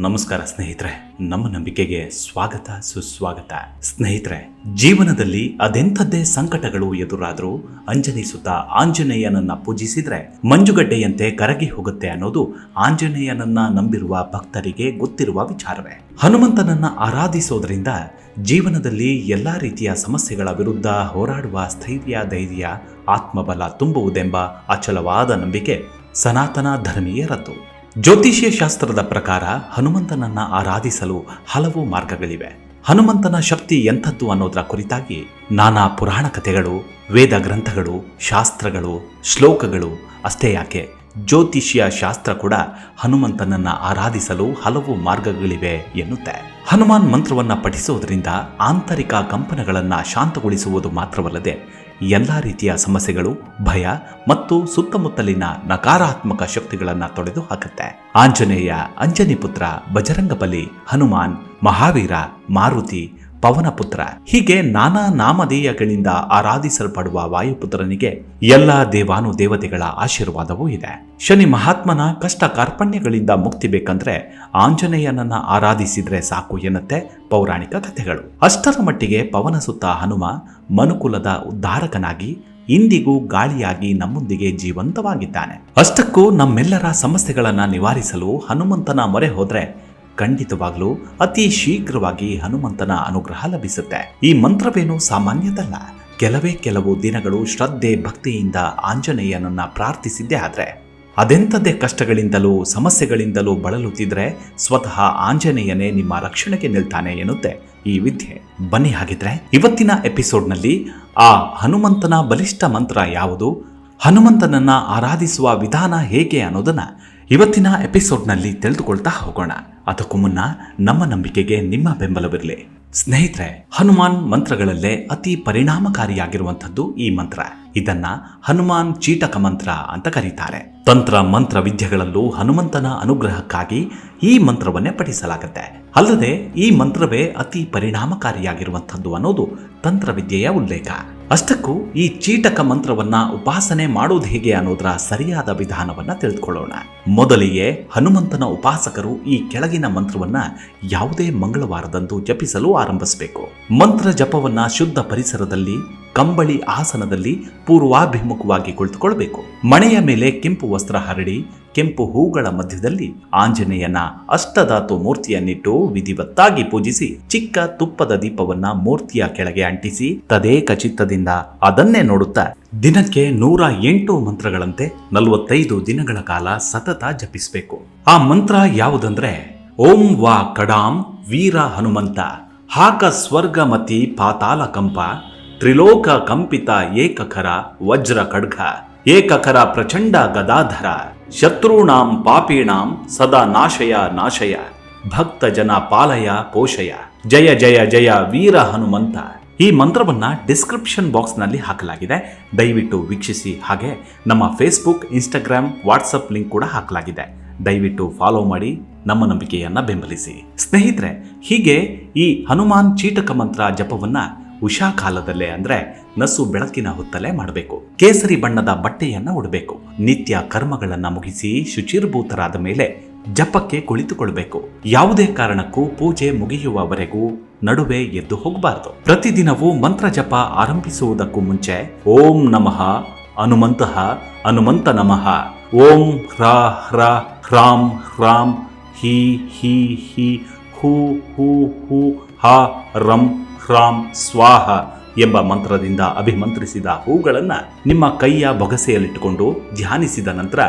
ನಮಸ್ಕಾರ ಸ್ನೇಹಿತರೆ, ನಮ್ಮ ನಂಬಿಕೆಗೆ ಸ್ವಾಗತ, ಸುಸ್ವಾಗತ. ಸ್ನೇಹಿತರೆ, ಜೀವನದಲ್ಲಿ ಅದೆಂಥದ್ದೇ ಸಂಕಟಗಳು ಎದುರಾದರೂ ಅಂಜನಿಸುತ್ತ ಆಂಜನೇಯನನ್ನ ಪೂಜಿಸಿದ್ರೆ ಮಂಜುಗಡ್ಡೆಯಂತೆ ಕರಗಿ ಹೋಗುತ್ತೆ ಅನ್ನೋದು ಆಂಜನೇಯನನ್ನ ನಂಬಿರುವ ಭಕ್ತರಿಗೆ ಗೊತ್ತಿರುವ ವಿಚಾರವೇ. ಹನುಮಂತನನ್ನ ಆರಾಧಿಸೋದ್ರಿಂದ ಜೀವನದಲ್ಲಿ ಎಲ್ಲಾ ರೀತಿಯ ಸಮಸ್ಯೆಗಳ ವಿರುದ್ಧ ಹೋರಾಡುವ ಸ್ಥೈರ್ಯ, ಧೈರ್ಯ, ಆತ್ಮಬಲ ತುಂಬುವುದೆಂಬ ಅಚಲವಾದ ನಂಬಿಕೆ ಸನಾತನ ಧರ್ಮೀಯರದ್ದು. ಜ್ಯೋತಿಷ್ಯ ಶಾಸ್ತ್ರದ ಪ್ರಕಾರ ಹನುಮಂತನನ್ನ ಆರಾಧಿಸಲು ಹಲವು ಮಾರ್ಗಗಳಿವೆ. ಹನುಮಂತನ ಶಕ್ತಿ ಎಂಥದ್ದು ಅನ್ನೋದರ ಕುರಿತಾಗಿ ನಾನಾ ಪುರಾಣ ಕಥೆಗಳು, ವೇದ ಗ್ರಂಥಗಳು, ಶಾಸ್ತ್ರಗಳು, ಶ್ಲೋಕಗಳು ಅಷ್ಟೇ ಯಾಕೆ? ಜ್ಯೋತಿಷ್ಯ ಶಾಸ್ತ್ರ ಕೂಡ ಹನುಮಂತನನ್ನ ಆರಾಧಿಸಲು ಹಲವು ಮಾರ್ಗಗಳಿವೆ ಎನ್ನುತ್ತೆ. ಹನುಮಾನ್ ಮಂತ್ರವನ್ನ ಪಠಿಸುವುದರಿಂದ ಆಂತರಿಕ ಕಂಪನಗಳನ್ನ ಶಾಂತಗೊಳಿಸುವುದು ಮಾತ್ರವಲ್ಲದೆ ಎಲ್ಲ ರೀತಿಯ ಸಮಸ್ಯೆಗಳು, ಭಯ ಮತ್ತು ಸುತ್ತಮುತ್ತಲಿನ ನಕಾರಾತ್ಮಕ ಶಕ್ತಿಗಳನ್ನು ತೊಡೆದು ಹಾಕುತ್ತೆ. ಆಂಜನೇಯ ಅಂಜನಿ ಪುತ್ರ ಬಜರಂಗಬಲಿ, ಹನುಮಾನ್, ಮಹಾವೀರ, ಮಾರುತಿ ಪವನಪುತ್ರ ಹೀಗೆ ನಾನಾ ನಾಮಧೇಯಗಳಿಂದ ಆರಾಧಿಸಲ್ಪಡುವ ವಾಯುಪುತ್ರನಿಗೆ ಎಲ್ಲ ದೇವಾನು ದೇವತೆಗಳ ಆಶೀರ್ವಾದವೂ ಇದೆ. ಶನಿ ಮಹಾತ್ಮನ ಕಷ್ಟ ಕಾರ್ಪಣ್ಯಗಳಿಂದ ಮುಕ್ತಿ ಬೇಕಂದ್ರೆ ಆಂಜನೇಯನನ್ನ ಆರಾಧಿಸಿದ್ರೆ ಸಾಕು ಎನ್ನುತ್ತೆ ಪೌರಾಣಿಕ ಕಥೆಗಳು. ಅಷ್ಟರ ಮಟ್ಟಿಗೆ ಪವನ ಸುತ್ತ ಹನುಮ ಮನುಕುಲದ ಉದ್ಧಾರಕನಾಗಿ ಇಂದಿಗೂ ಗಾಳಿಯಾಗಿ ನಮ್ಮೊಂದಿಗೆ ಜೀವಂತವಾಗಿದ್ದಾನೆ. ಅಷ್ಟಕ್ಕೂ ನಮ್ಮೆಲ್ಲರ ಸಮಸ್ಯೆಗಳನ್ನ ನಿವಾರಿಸಲು ಹನುಮಂತನ ಮೊರೆ ಹೋದ್ರೆ ಖಂಡಿತವಾಗ್ಲೂ ಅತಿ ಶೀಘ್ರವಾಗಿ ಹನುಮಂತನ ಅನುಗ್ರಹ ಲಭಿಸುತ್ತೆ. ಈ ಮಂತ್ರವೇನು ಸಾಮಾನ್ಯದಲ್ಲ. ಕೆಲವೇ ಕೆಲವು ದಿನಗಳು ಶ್ರದ್ಧೆ ಭಕ್ತಿಯಿಂದ ಆಂಜನೇಯನನ್ನ ಪ್ರಾರ್ಥಿಸಿದ್ದೇ ಆದ್ರೆ, ಅದೆಂಥದ್ದೇ ಕಷ್ಟಗಳಿಂದಲೂ ಸಮಸ್ಯೆಗಳಿಂದಲೂ ಬಳಲುತ್ತಿದ್ರೆ ಸ್ವತಃ ಆಂಜನೇಯನೇ ನಿಮ್ಮ ರಕ್ಷಣೆಗೆ ನಿಲ್ತಾನೆ ಎನ್ನುತ್ತೆ ಈ ವಿದ್ಯೆ. ಬನ್ನಿ ಹಾಗಿದ್ರೆ, ಇವತ್ತಿನ ಎಪಿಸೋಡ್ನಲ್ಲಿ ಆ ಹನುಮಂತನ ಬಲಿಷ್ಠ ಮಂತ್ರ ಯಾವುದು? ಹನುಮಂತನನ್ನ ಆರಾಧಿಸುವ ವಿಧಾನ ಹೇಗೆ ಅನ್ನೋದನ್ನ ಇವತ್ತಿನ ಎಪಿಸೋಡ್ನಲ್ಲಿ ತಿಳಿದುಕೊಳ್ತಾ ಹೋಗೋಣ. ಅದಕ್ಕೂ ಮುನ್ನ ನಮ್ಮ ನಂಬಿಕೆಗೆ ನಿಮ್ಮ ಬೆಂಬಲವಿರಲಿ. ಸ್ನೇಹಿತರೆ, ಹನುಮಾನ್ ಮಂತ್ರಗಳಲ್ಲೇ ಅತಿ ಪರಿಣಾಮಕಾರಿಯಾಗಿರುವಂಥದ್ದು ಈ ಮಂತ್ರ. ಇದನ್ನ ಹನುಮಾನ್ ಚೀಟಕ ಮಂತ್ರ ಅಂತ ಕರೀತಾರೆ. ತಂತ್ರ ಮಂತ್ರ ವಿದ್ಯೆಗಳಲ್ಲೂ ಹನುಮಂತನ ಅನುಗ್ರಹಕ್ಕಾಗಿ ಈ ಮಂತ್ರವನ್ನೇ ಪಠಿಸಲಾಗುತ್ತೆ. ಅಲ್ಲದೆ ಈ ಮಂತ್ರವೇ ಅತಿ ಪರಿಣಾಮಕಾರಿಯಾಗಿರುವಂಥದ್ದು ಅನ್ನೋದು ತಂತ್ರವಿದ್ಯೆಯ ಉಲ್ಲೇಖ. ಅಷ್ಟಕ್ಕೂ ಈ ಚೀಟಕ ಮಂತ್ರವನ್ನ ಉಪಾಸನೆ ಮಾಡೋದು ಹೇಗೆ ಅನ್ನೋದರ ಸರಿಯಾದ ವಿಧಾನವನ್ನ ತಿಳಿದುಕೊಳ್ಳೋಣ ಮೊದಲಿಗೆ ಹನುಮಂತನ ಉಪಾಸಕರು ಈ ಕೆಳಗಿನ ಮಂತ್ರವನ್ನ ಯಾವುದೇ ಮಂಗಳವಾರದಂದು ಜಪಿಸಲು ಆರಂಭಿಸಬೇಕು. ಮಂತ್ರ ಜಪವನ್ನ ಶುದ್ಧ ಪರಿಸರದಲ್ಲಿ ಕಂಬಳಿ ಆಸನದಲ್ಲಿ ಪೂರ್ವಾಭಿಮುಖವಾಗಿ ಕುಳಿತುಕೊಳ್ಬೇಕು. ಮಣೆಯ ಮೇಲೆ ಕೆಂಪು ವಸ್ತ್ರ ಹರಡಿ, ಕೆಂಪು ಹೂಗಳ ಮಧ್ಯದಲ್ಲಿ ಆಂಜನೇಯನ ಅಷ್ಟಧಾತು ಮೂರ್ತಿಯನ್ನಿಟ್ಟು ವಿಧಿವತ್ತಾಗಿ ಪೂಜಿಸಿ, ಚಿಕ್ಕ ತುಪ್ಪದ ದೀಪವನ್ನ ಮೂರ್ತಿಯ ಕೆಳಗೆ ಅಂಟಿಸಿ, ತದೇಕ ಚಿತ್ತದಿಂದ ಅದನ್ನೇ ನೋಡುತ್ತಾ ದಿನಕ್ಕೆ ನೂರ ಎಂಟು ಮಂತ್ರಗಳಂತೆ ನಲವತ್ತೈದು ದಿನಗಳ ಕಾಲ ಸತತ ಜಪಿಸಬೇಕು. ಆ ಮಂತ್ರ ಯಾವುದಂದ್ರೆ, ಓಂ ವಾ ಕಡಾಂ ವೀರ ಹನುಮಂತ, ಹಾಕ ಸ್ವರ್ಗಮತಿ ಪಾತಾಲ ಕಂಪ ತ್ರಿಲೋಕ ಕಂಪಿತ ಏಕಖರ ವಜ್ರ ಖಡ್ಗ. ಏಕಖರ ಪ್ರಚಂಡ ಗದಾಧರ. ಶತ್ರುಣಾಂ ಪಾಪೀಣಾಂ ಸದಾ ನಾಶಯ ನಾಶಯ. ಭಕ್ತ ಜನ ಪಾಲಯ ಪೋಷಯ. ಜಯ ಜಯ ಜಯ ವೀರ ಹನುಮಂತ. ಈ ಮಂತ್ರವನ್ನ ಡಿಸ್ಕ್ರಿಪ್ಷನ್ ಬಾಕ್ಸ್ನಲ್ಲಿ ಹಾಕಲಾಗಿದೆ. ದಯವಿಟ್ಟು ವೀಕ್ಷಿಸಿ ಹಾಗೆ ನಮ್ಮ ಫೇಸ್ಬುಕ್, ಇನ್ಸ್ಟಾಗ್ರಾಮ್ ವಾಟ್ಸಪ್ ಲಿಂಕ್ ಕೂಡ ಹಾಕಲಾಗಿದೆ. ದಯವಿಟ್ಟು ಫಾಲೋ ಮಾಡಿ ನಮ್ಮ ನಂಬಿಕೆಯನ್ನು ಬೆಂಬಲಿಸಿ. ಸ್ನೇಹಿತರೆ, ಹೀಗೆ ಈ ಹನುಮಾನ್ ಚೀಟಕ ಮಂತ್ರ ಜಪವನ್ನ ಉಷಾ ಕಾಲದಲ್ಲೇ ಅಂದ್ರೆ ನಸು ಬೆಳಕಿನ ಹೊತ್ತಲೇ ಮಾಡಬೇಕು. ಕೇಸರಿ ಬಣ್ಣದ ಬಟ್ಟೆಯನ್ನ ಉಡಬೇಕು. ನಿತ್ಯ ಕರ್ಮಗಳನ್ನ ಮುಗಿಸಿ ಶುಚಿರ್ಭೂತರಾದ ಮೇಲೆ ಜಪಕ್ಕೆ ಕುಳಿತುಕೊಳ್ಬೇಕು. ಯಾವುದೇ ಕಾರಣಕ್ಕೂ ಪೂಜೆ ಮುಗಿಯುವವರೆಗೂ ನಡುವೆ ಎದ್ದು ಹೋಗಬಾರದು. ಪ್ರತಿದಿನವೂ ಮಂತ್ರ ಜಪ ಆರಂಭಿಸುವುದಕ್ಕೂ ಮುಂಚೆ ಓಂ ನಮಃ ಹನುಮಂತಃ ಹನುಮಂತ ನಮಃ. ಓಂ ಹ್ರ ಹ್ರ ಹ್ರಾಂ ಹ್ರಾಂ ಹಿ ಹಿ ಹಿ ಹೂ ಹೂ ಹೂ ಹಾ ರಂ ಹ್ರಾಂ ಸ್ವಾಹ ಎಂಬ ಮಂತ್ರದಿಂದ ಅಭಿಮಂತ್ರಿಸಿದ ಹೂಗಳನ್ನು ನಿಮ್ಮ ಕೈಯ ಬೊಗಸೆಯಲ್ಲಿಟ್ಟುಕೊಂಡು ಧ್ಯಾನಿಸಿದ ನಂತರ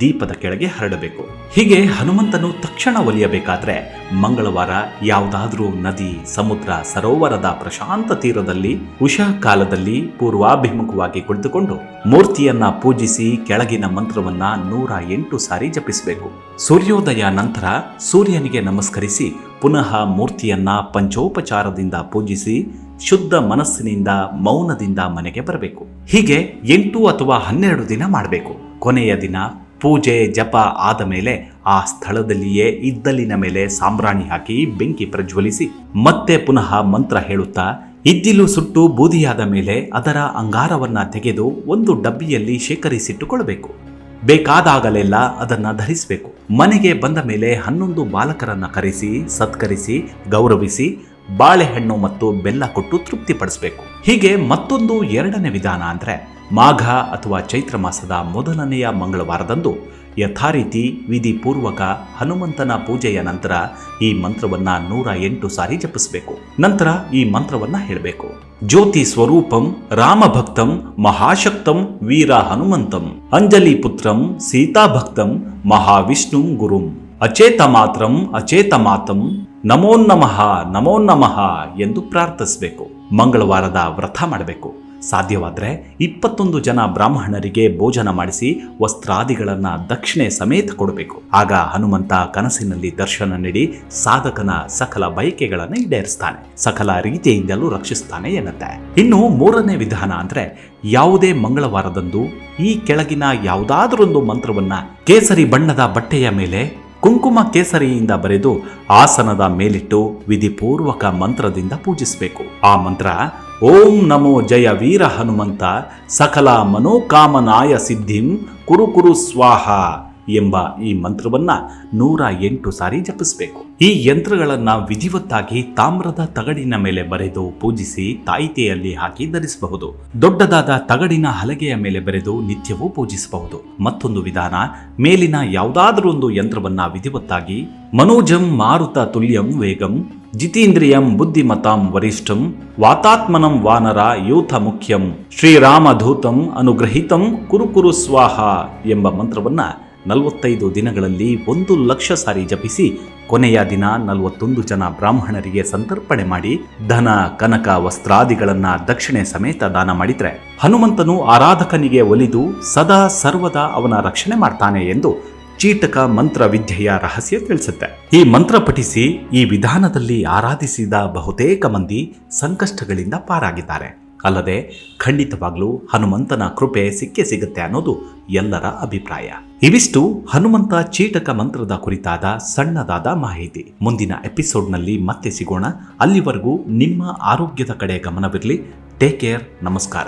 ದೀಪದ ಕೆಳಗೆ ಹರಡಬೇಕು. ಹೀಗೆ ಹನುಮಂತನು ತಕ್ಷಣ ಒಲಿಯಬೇಕಾದ್ರೆ ಮಂಗಳವಾರ ಯಾವುದಾದ್ರೂ ನದಿ, ಸಮುದ್ರ, ಸರೋವರದ ಪ್ರಶಾಂತ ತೀರದಲ್ಲಿ, ಉಷಾ ಕಾಲದಲ್ಲಿ ಪೂರ್ವಾಭಿಮುಖವಾಗಿ ಕುಳಿತುಕೊಂಡು ಮೂರ್ತಿಯನ್ನ ಪೂಜಿಸಿ ಕೆಳಗಿನ ಮಂತ್ರವನ್ನ ನೂರ ಎಂಟು ಸಾರಿ ಜಪಿಸಬೇಕು. ಸೂರ್ಯೋದಯ ನಂತರ ಸೂರ್ಯನಿಗೆ ನಮಸ್ಕರಿಸಿ ಪುನಃ ಮೂರ್ತಿಯನ್ನ ಪಂಚೋಪಚಾರದಿಂದ ಪೂಜಿಸಿ ಶುದ್ಧ ಮನಸ್ಸಿನಿಂದ, ಮೌನದಿಂದ ಮನೆಗೆ ಬರಬೇಕು. ಹೀಗೆ ಎಂಟು ಅಥವಾ ಹನ್ನೆರಡು ದಿನ ಮಾಡಬೇಕು. ಕೊನೆಯ ದಿನ ಪೂಜೆ, ಜಪ ಆದ ಮೇಲೆ ಆ ಸ್ಥಳದಲ್ಲಿಯೇ ಇದ್ದಲಿನ ಮೇಲೆ ಸಾಂಬ್ರಾಣಿ ಹಾಕಿ ಬೆಂಕಿ ಪ್ರಜ್ವಲಿಸಿ ಮತ್ತೆ ಪುನಃ ಮಂತ್ರ ಹೇಳುತ್ತಾ ಇದ್ದಿಲು ಸುಟ್ಟು ಬೂದಿಯಾದ ಮೇಲೆ ಅದರ ಅಂಗಾರವನ್ನ ತೆಗೆದು ಒಂದು ಡಬ್ಬಿಯಲ್ಲಿ ಶೇಖರಿಸಿಟ್ಟುಕೊಳ್ಳಬೇಕು. ಬೇಕಾದಾಗಲೆಲ್ಲ ಅದನ್ನ ಧರಿಸಬೇಕು. ಮನೆಗೆ ಬಂದ ಮೇಲೆ ಹನ್ನೊಂದು ಬಾಲಕರನ್ನ ಕರೆಸಿ, ಸತ್ಕರಿಸಿ, ಗೌರವಿಸಿ ಬಾಳೆಹಣ್ಣು ಮತ್ತು ಬೆಲ್ಲ ಕೊಟ್ಟು ತೃಪ್ತಿಪಡಿಸಬೇಕು. ಹೀಗೆ ಮತ್ತೊಂದು ಎರಡನೇ ವಿಧಾನ ಅಂದರೆ ಮಾಘ ಅಥವಾ ಚೈತ್ರ ಮಾಸದ ಮೊದಲನೆಯ ಮಂಗಳವಾರದಂದು ಯಥಾರೀತಿ ವಿಧಿಪೂರ್ವಕ ಹನುಮಂತನ ಪೂಜೆಯ ನಂತರ ಈ ಮಂತ್ರವನ್ನ ನೂರ ಎಂಟು ಸಾರಿ ಜಪಿಸಬೇಕು. ನಂತರ ಈ ಮಂತ್ರವನ್ನ ಹೇಳಬೇಕು. ಜ್ಯೋತಿ ಸ್ವರೂಪಂ, ರಾಮಭಕ್ತಂ, ಮಹಾಶಕ್ತಂ, ವೀರ ಹನುಮಂತಂ, ಅಂಜಲಿ ಪುತ್ರಂ, ಸೀತಾಭಕ್ತಂ, ಮಹಾವಿಷ್ಣುಂ ಗುರುಂ ಅಚೇತ ಮಾತ್ರಂ ಅಚೇತ ಮಾತಂ ನಮೋ ನಮಃ ನಮೋ ನಮಃ ಎಂದು ಪ್ರಾರ್ಥಿಸಬೇಕು. ಮಂಗಳವಾರದ ವ್ರತ ಮಾಡಬೇಕು. ಸಾಧ್ಯವಾದರೆ ಇಪ್ಪತ್ತೊಂದು ಜನ ಬ್ರಾಹ್ಮಣರಿಗೆ ಭೋಜನ ಮಾಡಿಸಿ ವಸ್ತ್ರಾದಿಗಳನ್ನ ದಕ್ಷಿಣೆ ಸಮೇತ ಕೊಡಬೇಕು. ಆಗ ಹನುಮಂತ ಕನಸಿನಲ್ಲಿ ದರ್ಶನ ನೀಡಿ ಸಾಧಕನ ಸಕಲ ಬಯಕೆಗಳನ್ನು ಈಡೇರಿಸ್ತಾನೆ. ಸಕಲ ರೀತಿಯಿಂದಲೂ ರಕ್ಷಿಸ್ತಾನೆ ಎನ್ನುತ್ತೆ. ಇನ್ನು ಮೂರನೇ ವಿಧಾನ ಅಂದ್ರೆ ಯಾವುದೇ ಮಂಗಳವಾರದಂದು ಈ ಕೆಳಗಿನ ಯಾವುದಾದ್ರೊಂದು ಮಂತ್ರವನ್ನ ಕೇಸರಿ ಬಣ್ಣದ ಬಟ್ಟೆಯ ಮೇಲೆ ಕುಂಕುಮ ಕೇಸರಿಯಿಂದ ಬರೆದು ಆಸನದ ಮೇಲಿಟ್ಟು ವಿಧಿಪೂರ್ವಕ ಮಂತ್ರದಿಂದ ಪೂಜಿಸಬೇಕು. ಆ ಮಂತ್ರ, ಓಂ ನಮೋ ಜಯ ವೀರ ಹನುಮಂತ ಸಕಲ ಮನೋಕಾಮನಾಯ ಸಿದ್ಧಿಂ ಕುರುಕುರು ಕುರು ಸ್ವಾಹ ಎಂಬ ಈ ಮಂತ್ರವನ್ನ ನೂರ ಎಂಟು ಸಾರಿ ಜಪಿಸಬೇಕು. ಈ ಯಂತ್ರಗಳನ್ನ ವಿಧಿವತ್ತಾಗಿ ತಾಮ್ರದ ತಗಡಿನ ಮೇಲೆ ಬರೆದು ಪೂಜಿಸಿ ತಾಯಿತೆಯಲ್ಲಿ ಹಾಕಿ ಧರಿಸಬಹುದು. ದೊಡ್ಡದಾದ ತಗಡಿನ ಹಲಗೆಯ ಮೇಲೆ ಬರೆದು ನಿತ್ಯವೂ ಪೂಜಿಸಬಹುದು. ಮತ್ತೊಂದು ವಿಧಾನ, ಮೇಲಿನ ಯಾವುದಾದರೊಂದು ಯಂತ್ರವನ್ನ ವಿಧಿವತ್ತಾಗಿ, ಮನೋಜಂ ಮಾರುತ ತುಲ್ಯಂ ವೇಗಂ, ಜಿತೇಂದ್ರಿಯಂ ಬುದ್ಧಿಮತಾಂ ವರಿಷ್ಠಂ, ವಾತಾತ್ಮನಂ ವಾನರ ಯೂಥ ಮುಖ್ಯಂ, ಶ್ರೀರಾಮಧೂತಂ ಅನುಗ್ರಹಿತಂ ಕುರು ಕುರು ಸ್ವಾಹ ಎಂಬ ಮಂತ್ರವನ್ನ ನಲವತ್ತೈದು ದಿನಗಳಲ್ಲಿ ಒಂದು ಲಕ್ಷ ಸಾರಿ ಜಪಿಸಿ ಕೊನೆಯ ದಿನ ನಲವತ್ತೊಂದು ಜನ ಬ್ರಾಹ್ಮಣರಿಗೆ ಸಂತರ್ಪಣೆ ಮಾಡಿ ಧನ, ಕನಕ, ವಸ್ತ್ರಾದಿಗಳನ್ನ ದಕ್ಷಿಣೆ ಸಮೇತ ದಾನ ಮಾಡಿದ್ರೆ ಹನುಮಂತನು ಆರಾಧಕನಿಗೆ ಒಲಿದು ಸದಾ ಸರ್ವದ ಅವನ ರಕ್ಷಣೆ ಮಾಡ್ತಾನೆ ಎಂದು ಚೀಟಕ ಮಂತ್ರ ವಿದ್ಯೆಯ ರಹಸ್ಯ ತಿಳಿಸುತ್ತೆ. ಈ ಮಂತ್ರ ಪಠಿಸಿ ಈ ವಿಧಾನದಲ್ಲಿ ಆರಾಧಿಸಿದ ಬಹುತೇಕ ಮಂದಿ ಸಂಕಷ್ಟಗಳಿಂದ ಪಾರಾಗಿದ್ದಾರೆ. ಅಲ್ಲದೆ ಖಂಡಿತವಾಗ್ಲೂ ಹನುಮಂತನ ಕೃಪೆ ಸಿಕ್ಕೇ ಸಿಗುತ್ತೆ ಅನ್ನೋದು ಎಲ್ಲರ ಅಭಿಪ್ರಾಯ. ಇವಿಷ್ಟು ಹನುಮಂತ ಚೀಟಕ ಮಂತ್ರದ ಕುರಿತಾದ ಸಣ್ಣದಾದ ಮಾಹಿತಿ. ಮುಂದಿನ ಎಪಿಸೋಡ್ನಲ್ಲಿ ಮತ್ತೆ ಸಿಗೋಣ. ಅಲ್ಲಿವರೆಗೂ ನಿಮ್ಮ ಆರೋಗ್ಯದ ಕಡೆ ಗಮನವಿರಲಿ. Take care. ನಮಸ್ಕಾರ.